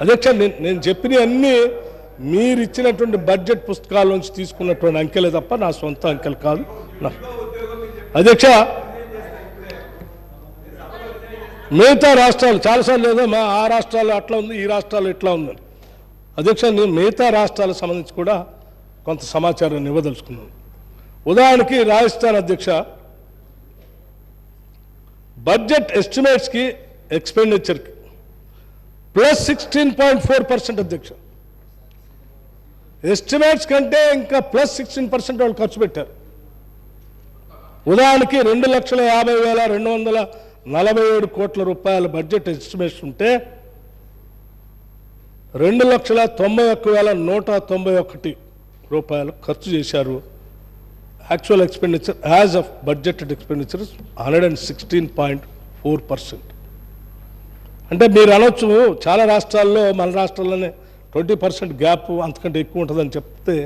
అధ్యక్ష నేను నేను చెప్పిన అన్నీ మీరు ఇచ్చినటువంటి బడ్జెట్ పుస్తకాల నుంచి తీసుకున్నటువంటి అంకెలే తప్ప నా సొంత అంకెలు కాదు. అధ్యక్ష మిగతా రాష్ట్రాలు చాలాసార్లు లేదా మా ఆ రాష్ట్రాలు అట్లా ఉంది ఈ రాష్ట్రాలు ఇట్లా ఉందని అధ్యక్ష నేను మిగతా రాష్ట్రాలకు సంబంధించి కూడా కొంత సమాచారాన్ని ఇవ్వదలుచుకున్నాను. ఉదాహరణకి రాజస్థాన్ అధ్యక్ష బడ్జెట్ ఎస్టిమేట్స్కి ఎక్స్పెండిచర్కి plus sixteen point four percent అధ్యక్ష ఎస్టిమేట్స్ కంటే ఇంకా ప్లస్ సిక్స్టీన్ పర్సెంట్ వాళ్ళు ఖర్చు పెట్టారు. ఉదాహరణకి రెండు లక్షల యాభై వేల రెండు వందల నలభై ఏడు కోట్ల రూపాయల బడ్జెట్ ఎస్టిమేట్స్ ఉంటే రెండు లక్షల తొంభై ఒక్క వేల నూట తొంభై ఒకటి రూపాయలు ఖర్చు చేశారు. Actual expenditure as of budgeted expenditure hundred and sixteen point four percent అంటే మీరు అనొచ్చు చాలా రాష్ట్రాల్లో మన రాష్ట్రాల్లోనే ట్వంటీ పర్సెంట్ గ్యాప్ అంతకంటే ఎక్కువ ఉంటుందని చెప్తే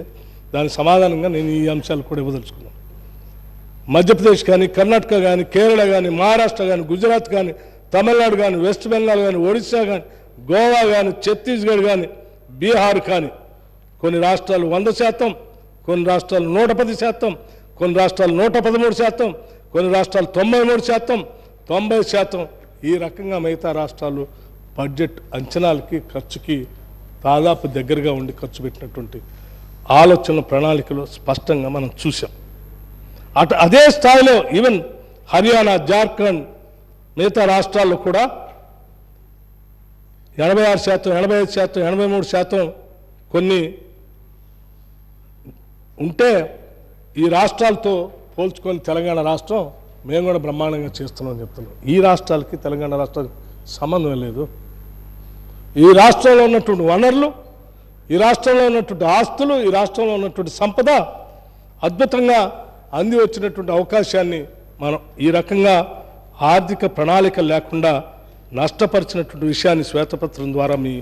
దానికి సమాధానంగా నేను ఈ అంశాలు కూడా ఇవ్వదలుచుకున్నాను. మధ్యప్రదేశ్ కానీ కర్ణాటక కానీ కేరళ కానీ మహారాష్ట్ర కానీ గుజరాత్ కానీ తమిళనాడు కానీ వెస్ట్ బెంగాల్ కానీ ఒడిశా కానీ గోవా కానీ ఛత్తీస్గఢ్ కానీ బీహార్ కానీ కొన్ని రాష్ట్రాలు వంద శాతం కొన్ని రాష్ట్రాలు నూట పది శాతం కొన్ని రాష్ట్రాలు నూట పదమూడు శాతం కొన్ని రాష్ట్రాలు తొంభై మూడు శాతం తొంభై శాతం ఈ రకంగా మిగతా రాష్ట్రాలు బడ్జెట్ అంచనాలకి ఖర్చుకి దాదాపు దగ్గరగా ఉండి ఖర్చు పెట్టినటువంటి ఆలోచన ప్రణాళికలు స్పష్టంగా మనం చూసాం అటు అదే స్థాయిలో ఈవెన్ హర్యానా జార్ఖండ్ మిగతా రాష్ట్రాల్లో కూడా ఎనభై ఆరు శాతం ఎనభై ఐదు శాతం ఎనభై మూడు శాతం కొన్ని ఉంటే ఈ రాష్ట్రాలతో పోల్చుకొని తెలంగాణ రాష్ట్రం మేము కూడా బ్రహ్మాండంగా చేస్తున్నామని చెప్తున్నాం. ఈ రాష్ట్రాలకి తెలంగాణ రాష్ట్రానికి సంబంధం లేదు. ఈ రాష్ట్రంలో ఉన్నటువంటి వనరులు ఈ రాష్ట్రంలో ఉన్నటువంటి ఆస్తులు ఈ రాష్ట్రంలో ఉన్నటువంటి సంపద అద్భుతంగా అంది వచ్చినటువంటి అవకాశాన్ని మనం ఈ రకంగా ఆర్థిక ప్రణాళిక లేకుండా నష్టపరిచినటువంటి విషయాన్ని శ్వేతపత్రం ద్వారా మీ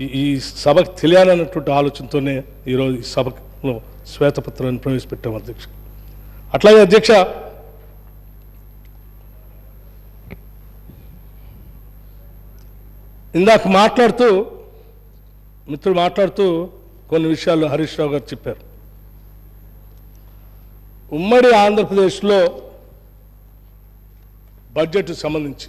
ఈ- ఈ సభకు తెలియాలన్నటువంటి ఆలోచనతోనే ఈరోజు ఈ సభలో శ్వేతపత్రాన్ని ప్రవేశపెట్టాం అధ్యక్ష. అట్లాగే అధ్యక్ష ఇందాక మాట్లాడుతూ మిత్రుడు మాట్లాడుతూ కొన్ని విషయాలు హరీష్ రావు గారు చెప్పారు. ఉమ్మడి ఆంధ్రప్రదేశ్లో బడ్జెట్ సంబంధించి.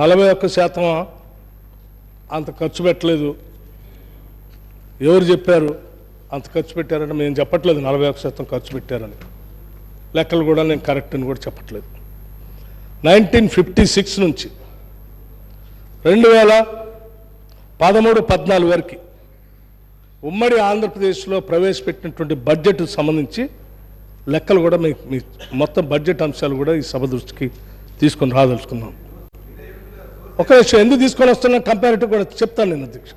నలభై ఒక్క శాతం అంత ఖర్చు పెట్టలేదు. ఎవరు చెప్పారు? అంత ఖర్చు పెట్టారని మేము చెప్పట్లేదు నలభై ఒక శాతం ఖర్చు పెట్టారని. లెక్కలు కూడా నేను కరెక్ట్ అని కూడా చెప్పట్లేదు. నైన్టీన్ ఫిఫ్టీ సిక్స్ నుంచి రెండు వేల పదమూడు పద్నాలుగు వరకు ఉమ్మడి ఆంధ్రప్రదేశ్లో ప్రవేశపెట్టినటువంటి బడ్జెట్ సంబంధించి లెక్కలు కూడా మీ మీ మొత్తం బడ్జెట్ అంశాలు కూడా ఈ సభ దృష్టికి తీసుకొని రాదలుచుకున్నాం ఒక విషయం ఎందుకు తీసుకొని వస్తున్నా కంపారిటివ్ కూడా చెప్తాను నేను అధ్యక్ష.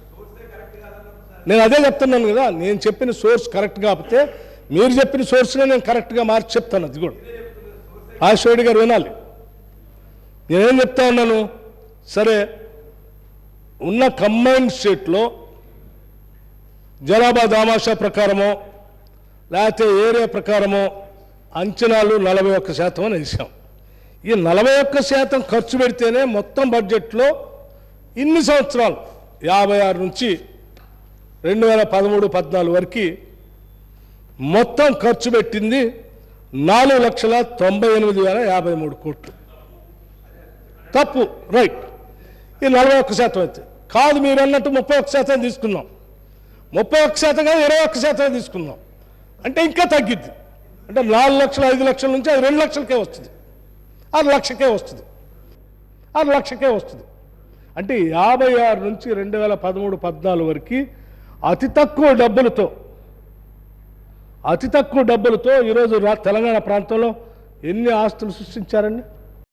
నేను అదే చెప్తున్నాను కదా నేను చెప్పిన సోర్స్ కరెక్ట్ కాకపోతే మీరు చెప్పిన సోర్స్నే నేను కరెక్ట్గా మార్చి చెప్తాను అది కూడా. ఆశ్వడి గారు వినాలి. నేనేం చెప్తా ఉన్నాను? సరే ఉన్న కంబైన్డ్ స్టేట్లో జనాభా దామాషా ప్రకారమో లేకపోతే ఏరియా ప్రకారమో అంచనాలు నలభై ఒక్క శాతం అని వేసాం. ఈ నలభై ఒక్క శాతం ఖర్చు పెడితేనే మొత్తం బడ్జెట్లో ఇన్ని సంవత్సరాలు యాభై ఆరు నుంచి రెండు వేల పదమూడు పద్నాలుగు వరకు మొత్తం ఖర్చు పెట్టింది నాలుగు లక్షల తొంభై ఎనిమిది వేల యాభై మూడు కోట్లు. తప్పు రైట్. ఈ నలభై ఒక్క శాతం అయితే. కాదు మీరు అన్నట్టు ముప్పై ఒక్క శాతం తీసుకుందాం ముప్పై ఒక్క శాతం కాదు ఇరవై ఒక్క శాతం తీసుకుందాం అంటే ఇంకా తగ్గిద్ది. అంటే నాలుగు లక్షల ఐదు లక్షల నుంచి అది రెండు లక్షలకే వస్తుంది. ఆరు లక్షకే వస్తుంది. ఆరు లక్షకే వస్తుంది. అంటే యాభై ఆరు నుంచి రెండు వేల పదమూడు పద్నాలుగు వరకు అతి తక్కువ డబ్బులతో అతి తక్కువ డబ్బులతో ఈరోజు తెలంగాణ ప్రాంతంలో ఎన్ని ఆస్తులు సృష్టించారండి?